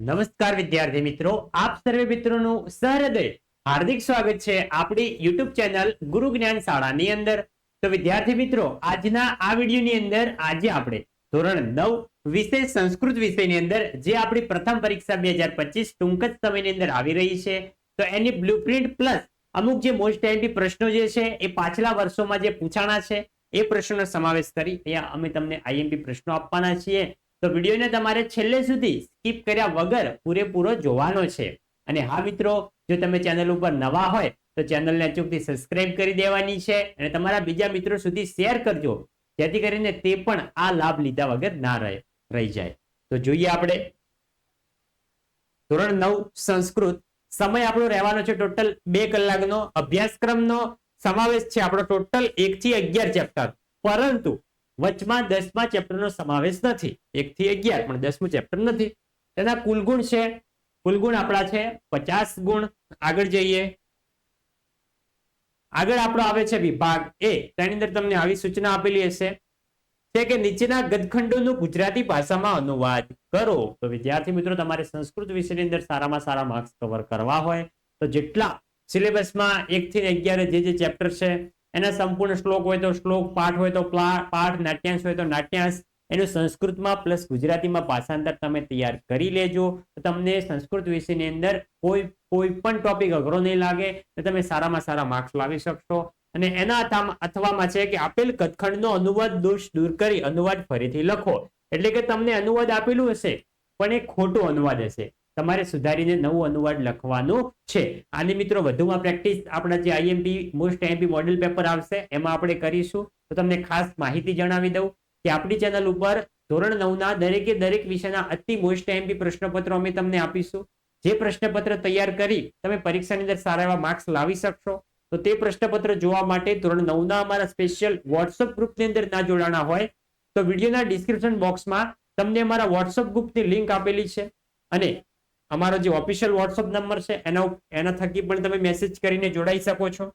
નમસ્કાર વિદ્યાર્થી મિત્રો, આપ સર્વે મિત્રોનું સહૃદય, હાર્દિક સ્વાગત છે આપણી યુટ્યુબ ચેનલ ગુરુ જ્ઞાન શાળાની અંદર. તો વિદ્યાર્થી મિત્રો, આજના આ વિડીયોની અંદર આજે આપણે ધોરણ નવ વિષય સંસ્કૃત વિષયની અંદર, જે આપણી પ્રથમ પરીક્ષા બે હજાર પચીસ ટૂંક જ સમયની અંદર આવી રહી છે. તો એની બ્લુપ્રિન્ટ પ્લસ અમુક જે મોસ્ટ એમ્પી પ્રશ્નો જે છે, એ પાછલા વર્ષોમાં જે પૂછાણા છે, એ પ્રશ્નોનો સમાવેશ કરી અહીંયા અમે તમને આઈએમપી પ્રશ્નો આપવાના છીએ. તો વિડીયોને તમારે છેલ્લે સુધી સ્કીપ કર્યા વગર પૂરેપૂરો જોવાનો છે. અને હા મિત્રો, જો તમે ચેનલ ઉપર નવા હોય, તો ચેનલને અચૂકથી સબસ્ક્રાઇબ કરી દેવાની છે અને તમારા બીજા મિત્રો સુધી શેર કરજો, જેથી કરીને તે પણ આ લાભ લીધા વગર ના રહે, રહી જાય. તો જોઈએ આપણે. ધોરણ નવ, સંસ્કૃત. સમય આપણો રહેવાનો છે ટોટલ બે કલાકનો. અભ્યાસક્રમનો સમાવેશ છે આપણો ટોટલ એક થી અગિયાર ચેપ્ટર. પરંતુ વચમાં દસમા ચેપ્ટરનો સમાવેશ નથી. એક થી અગિયાર, પણ દસમું ચેપ્ટર નથી. તેના કુલ છે? કુલ ગુણ આપણા છે પચાસ ગુણ. આગળ જઈએ. આગળ આપણો આવે છે વિભાગ એ. તેની અંદર તમને આવી સૂચના આપેલી હશે. છે કે નીચેના ગદખંડોનું ગુજરાતી ભાષામાં અનુવાદ કરો. તો વિદ્યાર્થી મિત્રો, તમારે સંસ્કૃત વિષયની અંદર સારામાં સારા માર્ક્સ કવર કરવા હોય. તો જેટલા સિલેબસમાં એક થી અગિયાર જે જે ચેપ્ટર છે એના સંપૂર્ણ શ્લોક હોય તો શ્લોક, પાઠ હોય તો પાઠ, નાટ્યાંશ હોય તો નાટ્યાંશ. એનું સંસ્કૃતમાં પ્લસ ગુજરાતીમાં ભાષાંતર તમે તૈયાર કરી લેજો. તો તમને સંસ્કૃત વિષયની અંદર કોઈ કોઈ પણ ટોપિક અઘરો નહીં લાગે તો તમે સારામાં સારા માર્ક્સ લાવી શકશો. અને એના અથવામાં છે કે આપેલ કથખંડનો અનુવાદ દોષ દૂર કરી અનુવાદ ફરીથી લખો. એટલે કે તમને અનુવાદ આપેલું હશે, પણ એ ખોટો અનુવાદ હશે. તમારે સુધારીને નવું અનુવાદ લખવાનું છે. આની મિત્રો વધુમાં પ્રેક્ટિસ આપણા જે IMP most IMP model paper આવશે, એમાં આપણે કરીશું. તો તમને ખાસ માહિતી જણાવી દઉં કે આપણી ચેનલ ઉપર ધોરણ નવના દરેકે દરેક વિષયના અતિ મોસ્ટ આઈએમપી પ્રશ્નપત્રો અમે તમને આપીશું. જે પ્રશ્નપત્ર તૈયાર કરી તમે પરીક્ષાની અંદર સારા એવા માર્ક્સ લાવી શકશો. તો તે પ્રશ્નપત્ર જોવા માટે ધોરણ નવના અમારા સ્પેશિયલ વોટ્સઅપ ગ્રુપની અંદર ના જોડાણા હોય, તો વિડીયોના ડિસ્ક્રિપ્શન બોક્સમાં તમને અમારા વોટ્સઅપ ગ્રુપની લિંક આપેલી છે. અને અમારો જે ઓફિશિયલ વોટ્સઅપ નંબર છે, એના એના થકી પણ તમે મેસેજ કરીને જોડાઈ શકો છો.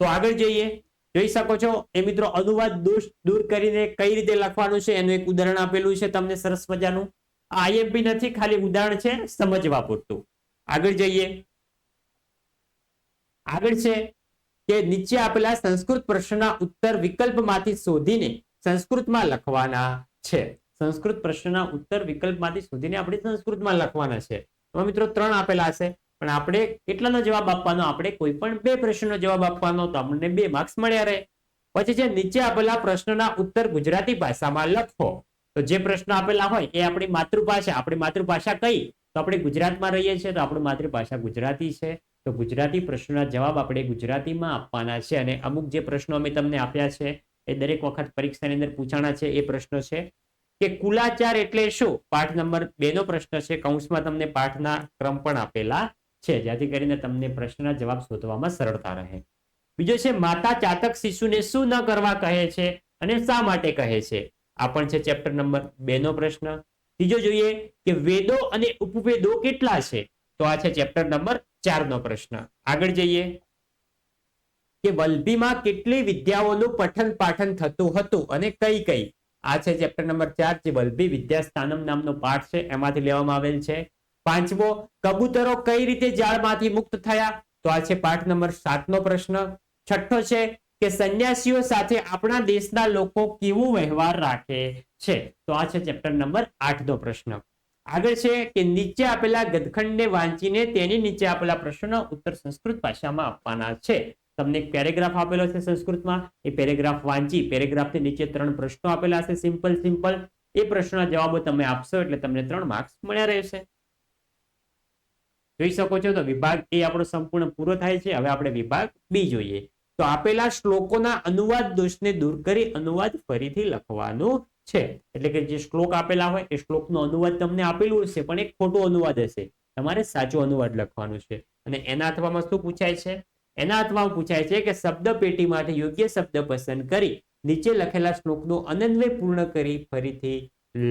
તો આગળ જઈએ. જોઈ શકો છો, એ મિત્રો અનુવાદ દોષ દૂર કરીને કઈ રીતે લખવાનું છે, એનું એક ઉદાહરણ આપેલું છે તમને સરસ મજાનું. આઈએમપી નથી, ખાલી ઉદાહરણ છે, સમજવા પૂરતું. આગળ જઈએ. આગળ છે કે નીચે આપેલા સંસ્કૃત પ્રશ્નના ઉત્તર વિકલ્પમાંથી શોધીને સંસ્કૃતમાં લખવાના છે. સંસ્કૃત પ્રશ્નના ઉત્તર વિકલ્પમાંથી શોધીને આપણે સંસ્કૃતમાં લખવાના છે. એમાં મિત્રો ત્રણ આપેલા હશે પણ આપણે કેટલાનો જવાબ આપવાનો? આપણે કોઈ પણ બે પ્રશ્નનો જવાબ આપવાનો તો આપણને બે માર્ક્સ મળ્યા રહે. પછી છે, નીચે આપેલા પ્રશ્નના ઉત્તર ગુજરાતી ભાષામાં લખો. તો જે પ્રશ્ન આપેલા હોય એ આપણી માતૃભાષા આપણી માતૃભાષા કઈ? તો આપણે ગુજરાતમાં રહીએ છીએ, તો આપણી માતૃભાષા ગુજરાતી છે. તો ગુજરાતી પ્રશ્નના જવાબ આપણે ગુજરાતીમાં આપવાના છે. અને અમુક જે પ્રશ્નો અમે તમને આપ્યા છે, એ દરેક વખત પરીક્ષાની અંદર પૂછાણા છે, એ પ્રશ્નો છે. કે કુલાચાર એટલે શું? પાઠ નંબર બે નો પ્રશ્ન છે. કૌંસમાં તમને પાઠના ક્રમ પણ આપેલા છે. જેથી કરીને તમને પ્રશ્નના જવાબ શોધવામાં સરળતા રહે. બીજો છે, માતા ચાતક શિશુને શું ન કરવા કહે છે અને શા માટે કહે છે? આ પણ છે ચેપ્ટર નંબર બે નો પ્રશ્ન. ત્રીજો જોઈએ કે વેદો અને ઉપવેદો કેટલા છે? તો આ છે ચેપ્ટર નંબર ચાર નો પ્રશ્ન. આગળ જઈએ. કે વલભીમાં કેટલી વિદ્યાઓનું પઠન પાઠન થતું હતું અને કઈ કઈ? આ છે ચેપ્ટર નંબર ચાર, જે વલ્ભી વિદ્યાસ્થાનમ નામનો પાઠ છે, એમાંથી લેવામાં આવેલ છે. પાંચમો, કબૂતરો કઈ રીતે જાળમાંથી મુક્ત થયા? તો આ છે પાઠ નંબર સાતનો પ્રશ્ન. છઠ્ઠો છે કે સંન્યાસીઓ સાથે આપણા દેશના લોકો કેવો વ્યવહાર રાખે છે? તો આ છે ચેપ્ટર નંબર આઠ નો પ્રશ્ન. આગળ છે કે નીચે આપેલા ગદખંડને વાંચીને તેની નીચે આપેલા પ્રશ્નનો ઉત્તર સંસ્કૃત ભાષામાં આપવાના છે. તમને એક પેરેગ્રાફ આપેલો છે સંસ્કૃતમાં. એ પેરેગ્રાફ વાંચી પેરેગ્રાફની નીચે ત્રણ પ્રશ્નો આપેલા છે. Simple simple. એ પ્રશ્નના જવાબો તમે આપશો એટલે તમને ત્રણ માર્ક્સ મળ્યા રહેશે. જોઈ શકો છો તો વિભાગ એ આપણો સંપૂર્ણ પૂરો થાય છે. હવે આપણે વિભાગ બી જોઈએ. તો આપેલા શ્લોકોના અનુવાદ દોષને દૂર કરી અનુવાદ ફરીથી લખવાનું છે. એટલે કે જે શ્લોક આપેલા હોય એ શ્લોકનો અનુવાદ તમને આપેલું હશે, પણ એક ખોટો અનુવાદ હશે. તમારે સાચો અનુવાદ લખવાનું છે. અને એના અથવામાં શું પૂછાય છે? એના અથવામાં પૂછાય છે કે શબ્દ માટે યોગ્ય શબ્દ પસંદ કરી નીચે લખેલા શ્લોકનો અનન્વય પૂર્ણ કરી ફરીથી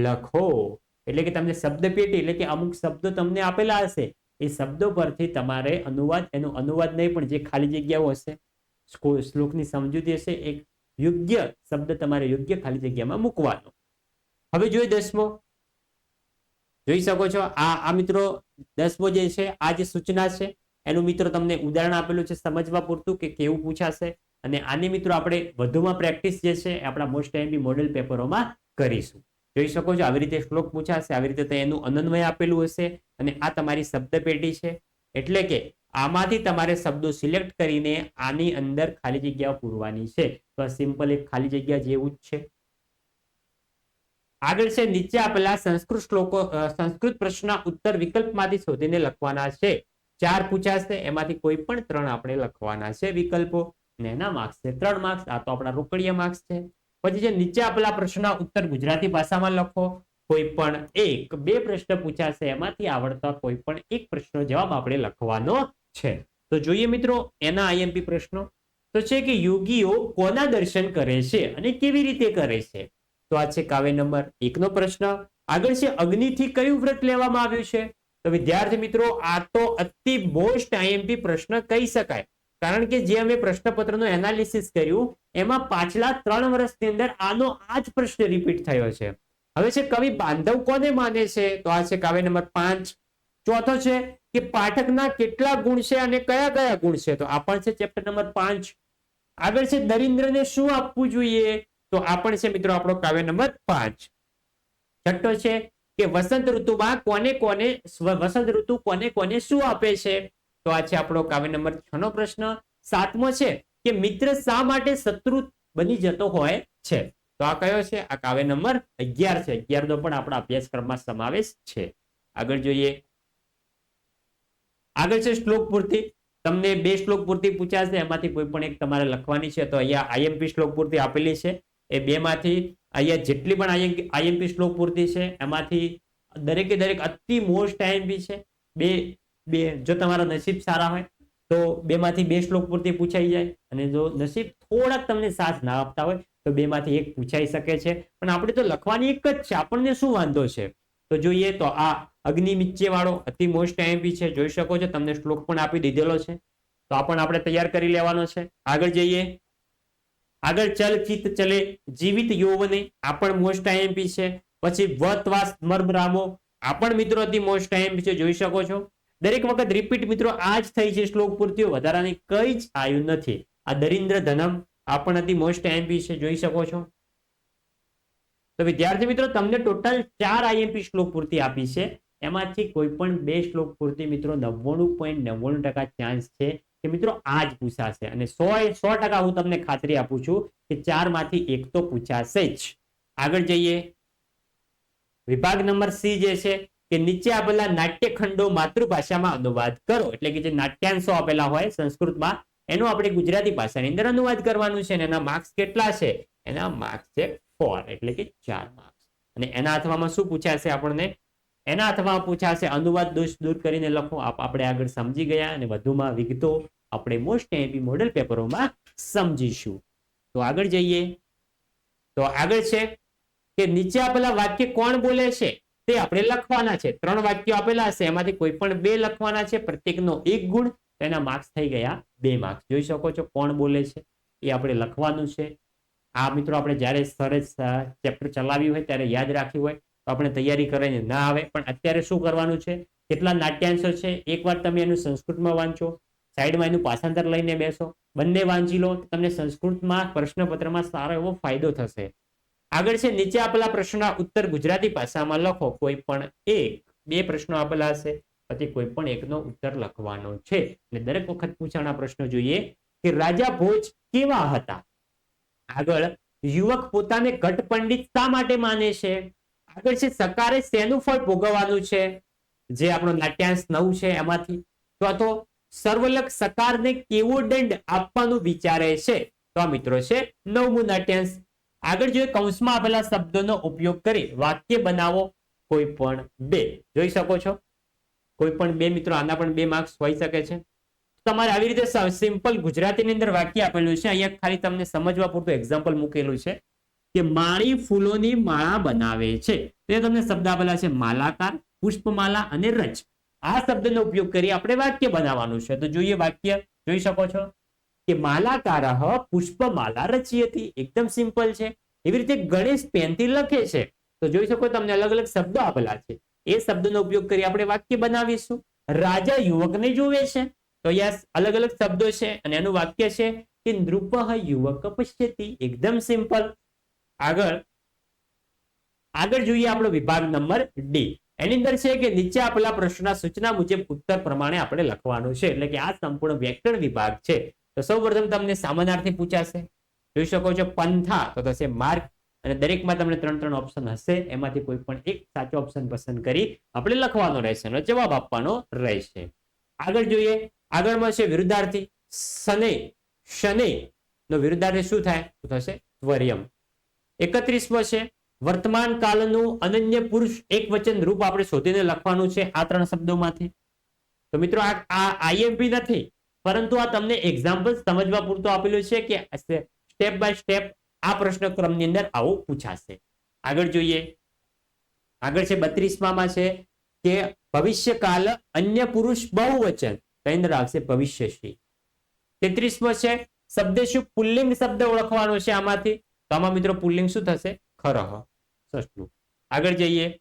લખો. એટલે કે તમને શબ્દ પેટી એટલે કે અમુક શબ્દો તમને આપેલા હશે, એ શબ્દો પરથી તમારે અનુવાદ, એનો અનુવાદ નહીં, પણ જે ખાલી જગ્યાઓ હશે શ્લોકની સમજૂતી હશે, એક યોગ્ય શબ્દ તમારે યોગ્ય ખાલી જગ્યામાં મૂકવાનો. હવે જોઈએ દસમો. જોઈ શકો છો, આ આ મિત્રો દસમો જે છે, આ જે સૂચના છે એનું મિત્રો તમને ઉદાહરણ આપેલું છે સમજવા પૂરતું કે કેવું પૂછાશે. અને આની મિત્રો આપણે વધુમાં પ્રેક્ટિસ જે છે આપણા મોસ્ટ એમપી મોડેલ પેપરોમાં કરીશું. જોઈ શકો છો આવી રીતે શ્લોક પૂછાશે, આવી રીતે એનું અનન્વય આપેલું હશે. અને આ તમારી શબ્દ પેટી છે. એટલે કે આમાંથી તમારે શબ્દો સિલેક્ટ કરીને આની અંદર ખાલી જગ્યા પૂરવાની છે. તો આ સિમ્પલ એક ખાલી જગ્યા જેવું જ છે. આગળ છે નીચે આપેલા સંસ્કૃત શ્લોકો સંસ્કૃત પ્રશ્નના ઉત્તર વિકલ્પમાંથી શોધીને લખવાના છે. ચાર પૂછાશે એમાંથી કોઈ પણ ત્રણ આપણે લખવાના છે વિકલ્પો. ને એના માર્ક્સ છે. ત્રણ માર્ક્સ આ તો આપણા રોકડીયા માર્ક્સ છે. પછી જે નીચે આપેલા પ્રશ્નના ઉત્તર ગુજરાતી ભાષામાં લખો. કોઈ પણ એક, બે પ્રશ્ન પૂછાશે એમાંથી આવડતા કોઈ પણ એક પ્રશ્ન જવાબ આપણે લખવાનો છે. તો જોઈએ મિત્રો એના આઈએમપી પ્રશ્નો. તો છે કે યોગીઓ કોના દર્શન કરે છે અને કેવી રીતે કરે છે? તો આ છે કાવ્ય નંબર એકનો પ્રશ્ન. આગળ છે અગ્નિથી કયું વ્રત લેવામાં આવ્યું છે? તો વિદ્યાર્થી મિત્રો, આ તો અતિ મોસ્ટ આઈએમપી પ્રશ્ન કહી શકાય. કારણ કે જે અમે પ્રશ્નપત્રનું એનાલિસિસ કર્યું, એમાં પાછલા ત્રણ વર્ષની અંદર આનો આ જ પ્રશ્ન રિપીટ થયો છે. હવે છે કવિ બાંધવ કોને માને છે? તો આ છે કાવ્ય નંબર પાંચ. ચોથો છે કે પાઠકના કેટલા ગુણ છે અને કયા કયા ગુણ છે? તો આ પણ છે ચેપ્ટર નંબર પાંચ. આગળ છે દરિન્દ્રને શું આપવું જોઈએ? તો આ પણ છે મિત્રો આપણો કાવ્ય નંબર પાંચ. છઠ્ઠો છે કે વસંત ઋતુમાં કોને કોને વસંત ઋતુ કોને કોને શું આપે છે? તો આ છે આપણો કાવ્ય નંબર છ નો પ્રશ્ન. સાતમો છે કે મિત્ર શા માટે શત્રુ બની જતો હોય છે? તો આ કયો છે? આ કાવ્ય નંબર અગિયાર છે. અગિયાર નો પણ આપણા અભ્યાસક્રમમાં સમાવેશ છે. આગળ જોઈએ. આગળ છે શ્લોક પૂર્તિ. તમને બે શ્લોક પૂરતી પૂછાશે. એમાંથી કોઈ પણ એક તમારે લખવાની છે. તો અહીંયા આઈએમપી શ્લોક પૂરતી આપેલી છે. એ બે માંથી અહીંયા જેટલી પણ આઈએમપી શ્લોક પૂર્તિ છે, એમાંથી દરેકે દરેક અતિ મોસ્ટ આઈએમપી છે. બે બે, જો તમારા નસીબ સારા હોય, તો બે માંથી બે શ્લોક પૂર્તિ પૂછાઈ જાય. અને જો નસીબ થોડાક તમને સાથ ના આપતા હોય, તો બે માંથી એક પૂછાઈ શકે છે. પણ આપણે તો લખવાની એક જ છે, આપણને શું વાંધો છે? તો જોઈએ તો આ અગ્નિ નીચે વાળો અતિ મોસ્ટ આઈએમપી છે, જોઈ શકો છો, તમને શ્લોક પણ આપી દીધેલો છે. તો આ પણ આપણે તૈયાર કરી લેવાનો છે. આગળ જઈએ. આગળ ચલ ચિત ચલે, જીવિત યૌવને આ પણ મોસ્ટ આઈએમપી છે. પછી વતવાસ મર્મ રામો, આ પણ મિત્રો અતિ મોસ્ટ આઈએમપી છે, જોઈ શકો છો. દરેક વખત રિપીટ મિત્રો આ જ થઈ છે શ્લોક પૂર્તિઓ, વધારાની કઈ જ આવ્યું નથી. આ દરિન્દ્ર ધનમ, આ પણ અતિ મોસ્ટ આઈએમપી છે, જોઈ શકો છો. તો વિદ્યાર્થી મિત્રો, તમને ટોટલ ચાર આઈએમપી શ્લોક પૂર્તિ આપી છે. એમાંથી કોઈ પણ બે શ્લોક પૂર્તિ મિત્રો, નવ્વાણું પોઈન્ટ નવ્વાણું ટકા ચાન્સ છે. કે મિત્રો આ જ પૂછાશે. અને સો સો ટકા હું તમને ખાતરી આપું છું કે ચારમાંથી એક તો પૂછાશે જ. આગળ જઈએ. વિભાગ નંબર સી જે છે કે નીચે આપેલા નાટ્યખંડો માતૃભાષામાં અનુવાદ કરો. એટલે કે જે નાટ્યાંશો આપેલા હોય સંસ્કૃતમાં, એનો આપણે ગુજરાતી ભાષાની અંદર અનુવાદ કરવાનું છે અને એના માર્ક્સ કેટલા છે? એના માર્ક્સ છે ફોર એટલે કે ચાર માર્ક્સ અને એના અથવામાં શું પૂછાશે આપણને? એના અથવા પૂછાશે અનુવાદ દોષ દૂર કરીને લખો. આપણે આગળ સમજી ગયા અને વધુમાં વિગતો આપણે મોસ્ટ એમપી મોડેલ પેપરોમાં સમજીશું. તો આગળ જઈએ. તો આગળ છે કે નીચે આપેલા વાક્ય કોણ બોલે છે? તે આપણે લખવાના છે. ત્રણ વાક્યો આપેલા હશે. એમાંથી કોઈ પણ બે લખવાના છે. પ્રત્યેકનો એક ગુણ. એના માર્ક્સ થઈ ગયા બે માર્ક્સ જોઈ શકો છો કોણ બોલે છે? એ આપણે લખવાનું છે. આ મિત્રો આપણે જ્યારે સરસ ચેપ્ટર ચલાવ્યું હોય, ત્યારે યાદ રાખ્યું હોય. આપણે તૈયારી કરીને ના આવે. પણ અત્યારે શું કરવાનું છે? કેટલા નાટ્યાંશો છે? એકવાર તમે એનું સંસ્કૃતમાં વાંચો, સાઈડમાં એનું પાસાંતર લઈને બેસો. બંને વાંચી લો, તમને સંસ્કૃતમાં, પ્રશ્નપત્રમાં સારો એવો ફાયદો થશે. આગળ છે, નીચે આપેલા પ્રશ્નના ઉત્તર ગુજરાતી ભાષામાં લખો. કોઈ પણ એક, બે પ્રશ્નો આપેલા હશે. પછી કોઈ પણ એકનો ઉત્તર લખવાનો છે. અને દરેક વખત પૂછાણા પ્રશ્નો જોઈએ કે રાજા ભોજ કેવા હતા? આગળ, યુવક પોતાને ઘટ પંડિત શા માટે માને છે? આગળ છે, સકારે શેનું ફળ ભોગવવાનું છે, જે આપણો નાટ્યાંશ નવ છે એમાંથી. ચોથો સર્વલક સકારને કેવો દંડ આપવાનું વિચારે છે? તો આ મિત્રો છે, નવમું નાટ્યાંશ. આગળ જોઈએ, કૌંસમાં આપેલા શબ્દોનો ઉપયોગ કરી વાક્ય બનાવો કોઈ પણ બે. જોઈ શકો છો? કોઈ પણ બે મિત્રો, આના પણ બે માર્ક્સ હોઈ શકે છે. તમારે આવી રીતે સિમ્પલ ગુજરાતીની અંદર વાક્ય આપેલું છે. અહીંયા ખાલી તમને સમજવા પૂરતું એક્ઝામ્પલ મૂકેલું છે. કે માળી ફૂલોની માળા બનાવે છે. તે તમને શબ્દ છે માલાકાર, પુષ્પમાલા અને રચ આ શબ્દનો ઉપયોગ કરી આપણે વાક્ય બનાવવાનું છે. તો જોઈએ વાક્ય, જોઈ શકો છો? કે માલાકાર પુષ્પમાલા રચી હતી એકદમ સિમ્પલ છે. એવી રીતે ગણેશ પેનથી લખે છે. તો જોઈ શકો તમને અલગ અલગ શબ્દો આપેલા છે. એ શબ્દનો ઉપયોગ કરી આપણે વાક્ય બનાવીશું. રાજા યુવકને જોવે છે. તો યસ અલગ અલગ શબ્દો છે અને એનું વાક્ય છે કે નૃપ યુવક પશ્યતી. એકદમ સિમ્પલ. આગળ આગળ જોઈએ આપણો વિભાગ નંબર ડી એની અંદર છે કે નીચે આપેલા પ્રશ્નના સૂચના મુજબ ઉત્તર પ્રમાણે આપણે લખવાનું છે. એટલે કે આ સંપૂર્ણ વ્યાકરણ વિભાગ છે. તો સૌપ્રથમ તમને સામાનાર્થી પૂછાશે. જોઈ શકો છો પંથા, તો થશે માર્ગ અને દરેકમાં તમને ત્રણ ત્રણ ઓપ્શન હશે. એમાંથી કોઈ પણ એક સાચો ઓપ્શન પસંદ કરી આપણે લખવાનો રહેશે અને જવાબ આપવાનો રહેશે. આગળ જોઈએ. આગળમાં છે વિરુદ્ધાર્થી. શને શને નો વિરુદ્ધાર્થી શું થાય? તો થશે ત્વર્યમ. એકત્રીસમો છે, વર્તમાન કાળનું અનન્ય પુરુષ એક વચન રૂપ આપણે શોધીને લખવાનું છે આ ત્રણ શબ્દોમાંથી. તો મિત્રો આ આઈએમપી નથી, પરંતુ આ તમને એક્ઝામ્પલ સમજવા પૂરતું આપેલું છે કે સ્ટેપ બાય સ્ટેપ આ પ્રશ્ન ક્રમની અંદર આવું પૂછાશે. આગળ જોઈએ. આગળ છે બત્રીસમાં છે કે ભવિષ્યકાલ અન્ય પુરુષ બહુવચન કઈ અંદર આવશે ભવિષ્યશ્રી. તેત્રીસમાં છે શબ્દ શું પુલ્લિંગ શબ્દ ઓળખવાનો છે આમાંથી. આમાં મિત્રો પુલ્લિંગ શું થશે? ખરહ. સસલું આગળ જઈએ.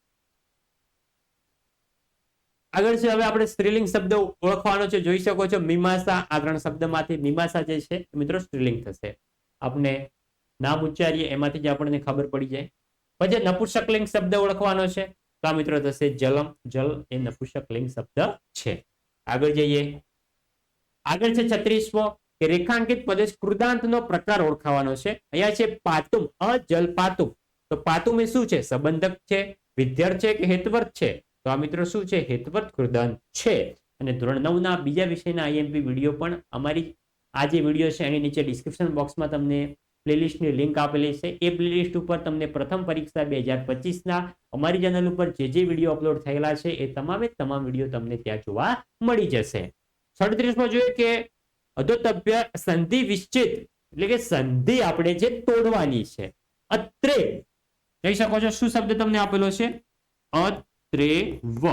આગળ છે, હવે આપણે સ્ત્રીલિંગ શબ્દ ઓળખવાનો છે. જોઈ શકો છો, મીમાસા આ ત્રણ શબ્દમાંથી મીમાસા જે છે મિત્રો સ્ત્રીલિંગ થશે. આપણે નામ ઉચ્ચારીએ, એમાંથી જ આપણને ખબર પડી જાય. પછી નપુંસકલિંગ શબ્દ ઓળખવાનો છે. તો આ મિત્રો થશે જલમ. જલ એ નપુષકલિંગ શબ્દ છે. આગળ જઈએ. આગળ છે છત્રીસમો. કે રેખાંકિત પ્રદેશ કૃદાંતનો પ્રકાર ઓળખાવાનો છે. અહીંયા છે પાતુમ અજલ પાતુમ. તો પાતુમ એ શું છે? સંબંધક છે, વિદ્યાર્થ છે કે હેતવર્ત છે? તો આ મિત્રો શું છે? હેતવર્ત કૃદાંત છે. અને ધોરણ નવ ના બીજા વિષયના આઈએમપી વીડિયો પણ અમારી આ જે વીડિયો છે એની નીચે ડિસ્ક્રિપ્શન બોક્સમાં તમને પ્લેલિસ્ટની લિંક આપેલી છે. એ પ્લેલિસ્ટ ઉપર તમને પ્રથમ પરીક્ષા બે હજાર પચીસના અમારી ચેનલ ઉપર જે જે વીડિયો અપલોડ થયેલા છે એ તમામે તમામ વીડિયો તમને ત્યાં જોવા મળી જશે. સડત્રીસમાં જોઈએ કે અધોતભ્ય સંધિ વિશ્ચિત, એટલે કે સંધિ આપણે જે તોડવાની છે. અત્રે કહી શકો છો શું શબ્દ તમને આપેલો છે? અત્રે વ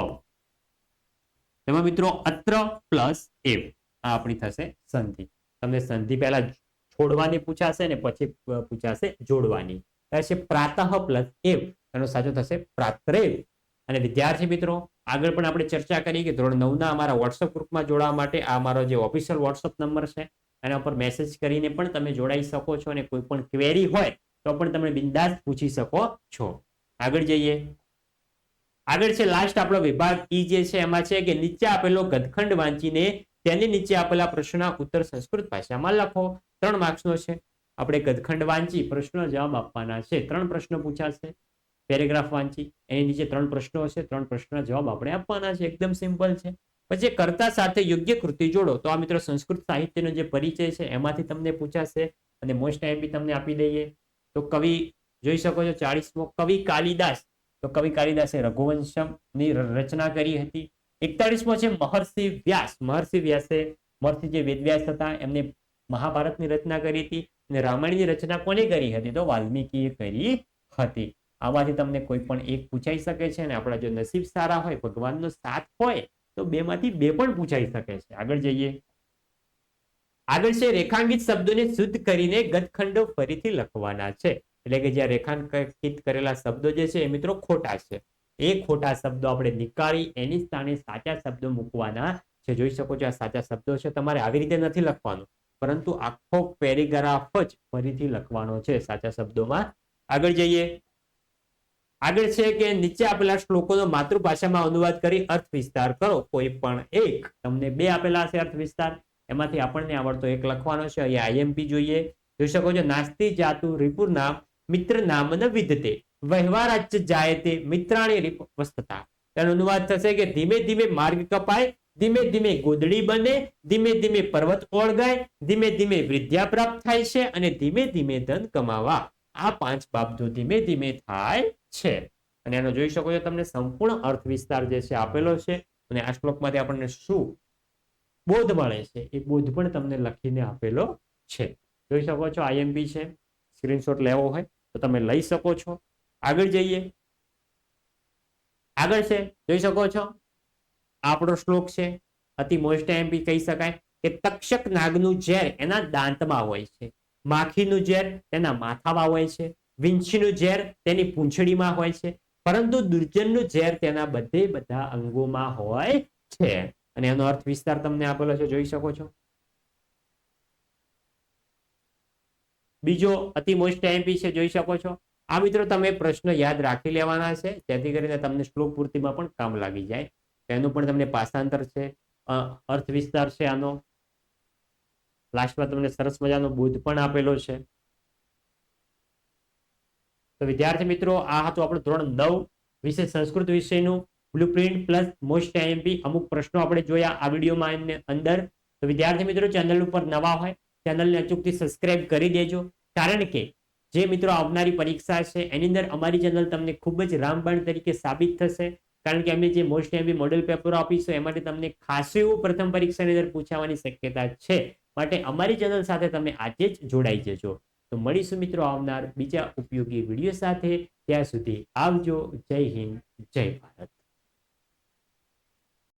તેમાં મિત્રો અત્ર પ્લસ એવ, આ આપણી થશે સંધિ. તમને સંધિ પહેલા છોડવાની પૂછાશે ને પછી પૂછાશે જોડવાની. છે પ્રાતઃ પ્લસ એવ, એનો સાચો થશે પ્રાત્રેવ. અને વિદ્યાર્થી મિત્રો આગળ પણ આપણે ચર્ચા કરી કે ધોરણ નવના અમારા વોટ્સઅપ ગ્રુપમાં જોડાવા માટે આ અમારો જે ઓફિશિયલ વોટ્સઅપ નંબર છે, એના ઉપર મેસેજ કરીને પણ તમે જોડાઈ શકો છો અને કોઈ પણ ક્વેરી હોય તો પણ તમે બિંદાસ પૂછી શકો છો. આગળ જઈએ. આગળ છે લાસ્ટ આપણો વિભાગ ઈ જે છે, એમાં છે કે નીચે આપેલો ગદખંડ વાંચીને તેની નીચે આપેલા પ્રશ્નના ઉત્તર સંસ્કૃત ભાષામાં લખો. ત્રણ માર્ક્સનો છે. આપણે ગદખંડ વાંચી પ્રશ્નો જવાબ આપવાના છે. ત્રણ પ્રશ્નો પૂછાશે. પેરેગ્રાફ વાંચી, એની નીચે ત્રણ પ્રશ્નો હશે, ત્રણ પ્રશ્નના જવાબ આપણે આપવાના છે. એકદમ સિમ્પલ છે. પછી કરતા સાથે યોગ્ય કૃતિ જોડો. તો આ મિત્રો સંસ્કૃત સાહિત્યનો જે પરિચય છે, એમાંથી તમને પૂછાશે અને મોસ્ટ બી તમને આપી દઈએ. તો કવિ, જોઈ શકો છો ચાળીસમો, કવિ કાલિદાસ. તો કવિ કાલિદાસે રઘુવંશમની રચના કરી હતી. એકતાળીસમો છે મહર્ષિ વ્યાસ. મહર્ષિ વ્યાસે મહર્ષિ જે વેદવ્યાસ હતા, એમને મહાભારતની રચના કરી હતી અને રામાયણની રચના કોને કરી હતી? તો વાલ્મીકીએ કરી હતી. આમાંથી તમને કોઈ પણ એક પૂછાઈ શકે છે અને આપણા જો નસીબ સારા હોય, ભગવાનનો સાથ હોય, તો બેમાંથી બે પણ પૂછાઈ શકે છે. આગળ જઈએ. આગળ છે, રેખાંકિત શબ્દોને શુદ્ધ કરીને ગતખંડો ફરીથી લખવાના છે. એટલે કે જ્યાં રેખાંકિત કરેલા શબ્દો જે છે એ મિત્રો ખોટા છે. એ ખોટા શબ્દો આપણે નીકાળી એની સ્થાને સાચા શબ્દો મૂકવાના છે. જોઈ શકો છો આ સાચા શબ્દો છે, તમારે આવી રીતે નથી લખવાનું. પરંતુ આખો પેરેગ્રાફ જ ફરીથી લખવાનો છે સાચા શબ્દોમાં. આગળ જઈએ. આગળ છે કે નીચે આપેલા શ્લોકોનો માતૃભાષામાં અનુવાદ કરી અર્થ વિસ્તાર કરો, કોઈ પણ એક. તમને બે આપેલા છે અર્થ વિસ્તાર. એમાંથી આપણને આવડતો એક લખવાનો છે. અહીંયા આઈએમપી જોઈએ. જોઈ શકો છો, નાસ્તી જાતુ રિપુર નામ, મિત્ર નામ ન વિદતે વહેવારાચ જાય તે મિત્રાણી વસ્તતા. તેનો અનુવાદ થશે કે ધીમે ધીમે માર્ગ કપાય, ધીમે ધીમે ગોદડી બને, ધીમે ધીમે પર્વત ઓળગાય, ધીમે ધીમે વિદ્યા પ્રાપ્ત થાય છે અને ધીમે ધીમે ધન કમાવા. આ પાંચ બાબતો ધીમે ધીમે થાય છે. અને એનો જોઈ શકો છો તમને સંપૂર્ણ અર્થ વિસ્તાર જે છે આપેલો છે. અને આ શ્લોકમાંથી આપણને શું બોધ મળે છે એ બોધ પણ તમને લખીને આપેલો છે. જોઈ શકો છો આઈએમપી છે. સ્ક્રીનશોટ લેવો હોય તો તમે લઈ શકો છો. આગળ જઈએ. આગળ છે. જોઈ શકો છો. આપણો શ્લોક છે. અતિ મોસ્ટ એમપી કહી શકાય કે તક્ષક નાગનું ઝેર એના દાંતમાં હોય છે. માખીનું ઝેર તેના માથામાં હોય છે, વિંછીનું ઝેર તેની પૂંછડીમાં હોય છે, પરંતુ દુર્જનનું ઝેર તેના બધે બધા અંગોમાં હોય છે. અને એનો અર્થ વિસ્તાર તમને આપેલો છે, જોઈ શકો છો. બીજો અતિ મોસ્ટ એમપી છે, જોઈ શકો છો. આ મિત્રો તમે પ્રશ્ન યાદ રાખી લેવાના છે, જેથી કરીને તમને શ્લોક પૂર્તિમાં પણ કામ લાગી જાય. તેનું પણ તમને પાસાંતર છે અર્થ વિસ્તાર છે આનો. લાસ્ટમાં તમને સરસ મજાનો બુદ્ધ પણ આપેલો છે. તો વિદ્યાર્થી મિત્રો, આ હતું આપણું ધોરણ નવ વિશે સંસ્કૃત વિષયનું બ્લુપ્રિન્ટ પ્લસ મોસ્ટ આઈએમપી અમુક પ્રશ્નો આપણે જોયા આ વિડીયોમાં એમને અંદર. તો વિદ્યાર્થી મિત્રો, ચેનલ ઉપર નવા હોય, ચેનલને અચૂકથી સબસ્ક્રાઇબ કરી દેજો. કારણ કે જે મિત્રો આવનારી પરીક્ષા છે, એની અંદર અમારી ચેનલ તમને ખૂબ જ રામબાણ તરીકે સાબિત થશે. કારણ કે અમે જે મોસ્ટ એમપી મોડેલ પેપરો આપીશું એ માટે તમને ખાસું એવું પ્રથમ પરીક્ષાની અંદર પૂછાવાની શક્યતા છે. માટે અમારી ચેનલ સાથે તમે આજે જ જોડાઈ જજો. તો મળીશું મિત્રો આવનાર બીજા ઉપયોગી વીડિયો સાથે. ત્યાં સુધી આવજો. જય હિન્દ. જય ભારત.